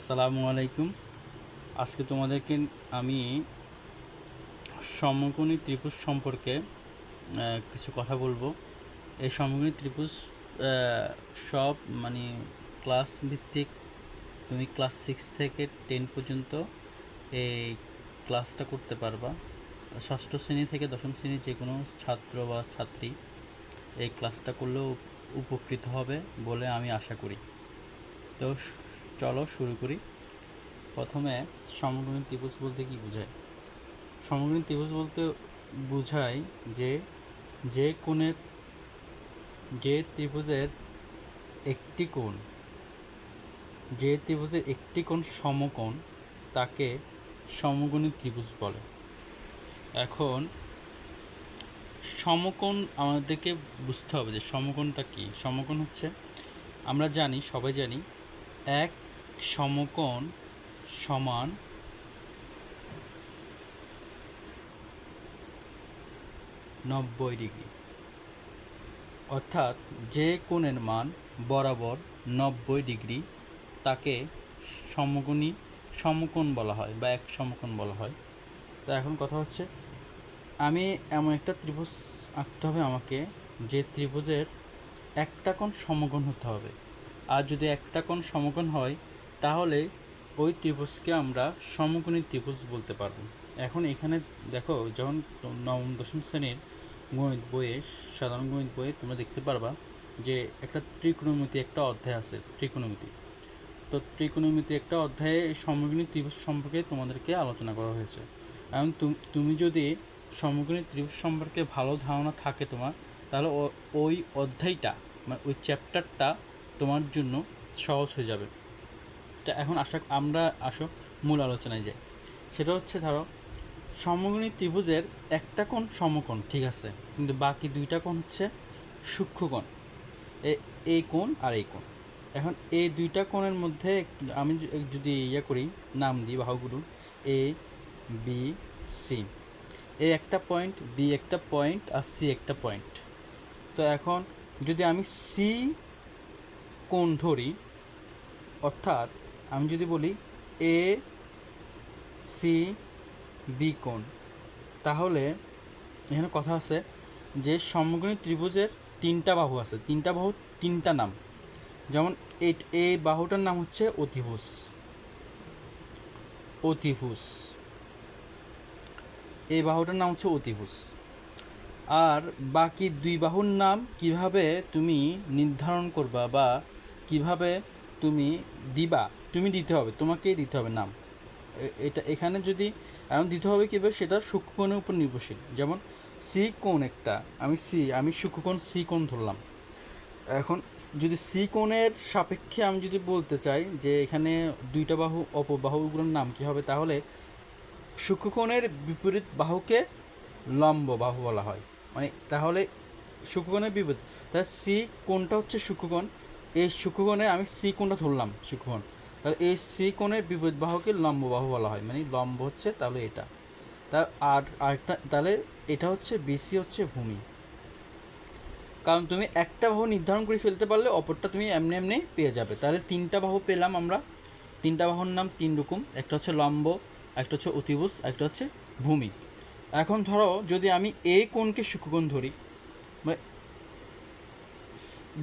আসসালামু আলাইকুম। আজকে তোমাদেরকে আমি সমকোণী ত্রিভুজ সম্পর্কে কিছু কথা বলব। এই সমকোণী ত্রিভুজ সব মানে ক্লাস ভিত্তিক, তুমি ক্লাস সিক্স থেকে টেন পর্যন্ত এই ক্লাসটা করতে পারবা। ষষ্ঠ শ্রেণি থেকে দশম শ্রেণির যে কোনো ছাত্র বা ছাত্রী এই ক্লাসটা করলেও উপকৃত হবে বলে আমি আশা করি। তো চলো শুরু করি। প্রথমে সমগ্রী ত্রিভুজ বলতে কি বোঝায়? সমগ্রী ত্রিভুজ বলতে বোঝায় যে যে কোণের যে ত্রিভুজের একটি কোণ, যে ত্রিভুজের একটি কোণ সমকোণ, তাকে সমকোণী ত্রিভুজ বলে। এখন, সমকোণ আমাদেরকে বুঝতে হবে যে সমকোণটা কি। সমকোণ হচ্ছে, আমরা জানি, সবাই জানি, এক সমকোণ সমান নব্বই ডিগ্রি। অর্থাৎ যে কোণের মান বরাবর নব্বই ডিগ্রি, তাকে সমকোণী, সমকোণ বলা হয় বা এক সমকোণ বলা হয়। তো এখন কথা হচ্ছে, আমি এমন একটা ত্রিভুজ আঁকতে হবে আমাকে, যে ত্রিভুজের একটা কোণ সমকোণ হতে হবে। আর যদি একটা কোণ সমকোণ হয় তাহলে ওই ত্রিভুজকে আমরা সমকোণী ত্রিভুজ বলতে পারব। এখন এখানে দেখো, যখন নবম, দশম শ্রেণির গণিত বইয়ে, সাধারণ গণিত বইয়ে তোমরা দেখতে পারবা যে একটা ত্রিকোণমিতি একটা অধ্যায় আছে, ত্রিকোণমিতি। তো ত্রিকোণমিতি একটা অধ্যায়ে সমকোণী ত্রিভুজ সম্পর্কে তোমাদেরকে আলোচনা করা হয়েছে। এবং তুমি যদি সমকোণী ত্রিভুজ সম্পর্কে ভালো ধারণা থাকে তোমার, তাহলে ওই অধ্যায়টা মানে ওই চ্যাপ্টারটা তোমার জন্য সহজ হয়ে যাবে। এখন আশা আমরা আসো মূল আলোচনায় যাই। সেটা হচ্ছে ধরো সমকোণী ত্রিভুজের একটা কোণ সমকোণ, ঠিক আছে? কিন্তু বাকি দুইটা কোণ হচ্ছে সূক্ষ্মকোণ এই কোণ আর এই কোণ। এখন এই দুইটা কোণের মধ্যে আমি যদি ইয়ে করি, নাম দিই বাহুগুলো এ, বি, সি। এ একটা পয়েন্ট, বি একটা পয়েন্ট আর সি একটা পয়েন্ট। তো এখন যদি আমি সি কোণ ধরি, অর্থাৎ আমি যদি বলি এ সি বি কোণ, তাহলে এখানে কথা আছে যে সমগ্রী ত্রিভুজের তিনটা বাহু আছে। তিনটা বাহু, তিনটা নাম। যেমন এই বাহুটার নাম হচ্ছে অতিভুজ। অতিভুজ। এই বাহুটার নাম হচ্ছে অতিভুজ। আর বাকি দুই বাহুর নাম কীভাবে তুমি নির্ধারণ করবা বা কীভাবে তুমি দিবা, তুমি দিতে হবে, তোমাকেই দিতে হবে নাম। এটা এখানে যদি এমন দিতে হবে কীভাবে সেটা সূক্ষ্মকোণের উপর নির্ভরশীল। যেমন সি কোণ একটা, আমি সি আমি সূক্ষ্মকোণ সি কোণ ধরলাম। এখন যদি সি কোণের সাপেক্ষে আমি যদি বলতে চাই যে এখানে দুইটা বাহু অপবাহুগুলোর নাম কী হবে, তাহলে সূক্ষ্মকোণের বিপরীত বাহুকে লম্ব বাহু বলা হয়। মানে তাহলে সূক্ষ্মকোণের বিপরীত, তাহলে সি কোণটা হচ্ছে সূক্ষ্মকোণ এই সূক্ষ্মকোণে আমি সি কোণটা ধরলাম সূক্ষ্মকোণ তাহলে এই সি কোণের বিপরীত বাহুকে বলা হয় মানে লম্ব হচ্ছে তাহলে এটা। তা আর আরেকটা, তাহলে এটা হচ্ছে বিসি হচ্ছে ভূমি। কারণ তুমি একটা বাহু নির্ধারণ করে ফেলতে পারলে অপরটা তুমি এমনি এমনি পেয়ে যাবে। তাহলে তিনটা বাহু পেলাম আমরা। তিনটা বাহুর নাম তিন রকম, একটা হচ্ছে লম্ব, একটা হচ্ছে অতিভুজ, একটা হচ্ছে ভূমি। এখন ধরো যদি আমি এ কোণকে সূক্ষ্মকোণ ধরি মানে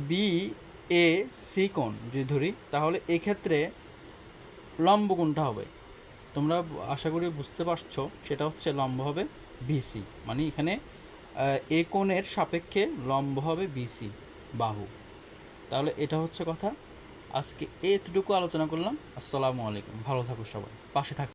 বি এ সি কোণ যদি ধরি, তাহলে এক্ষেত্রে লম্ব কোণটা হবে। তোমরা আশা করি বুঝতে পারছ, সেটা হচ্ছে লম্ব হবে বিসি মানে এখানে এ কোণের সাপেক্ষে লম্ব হবে বিসি বাহু। তাহলে এটা হচ্ছে কথা। আজকে এতটুকু আলোচনা করলাম। আসসালামু আলাইকুম। ভালো থাকো সবাই। পাশে থাক।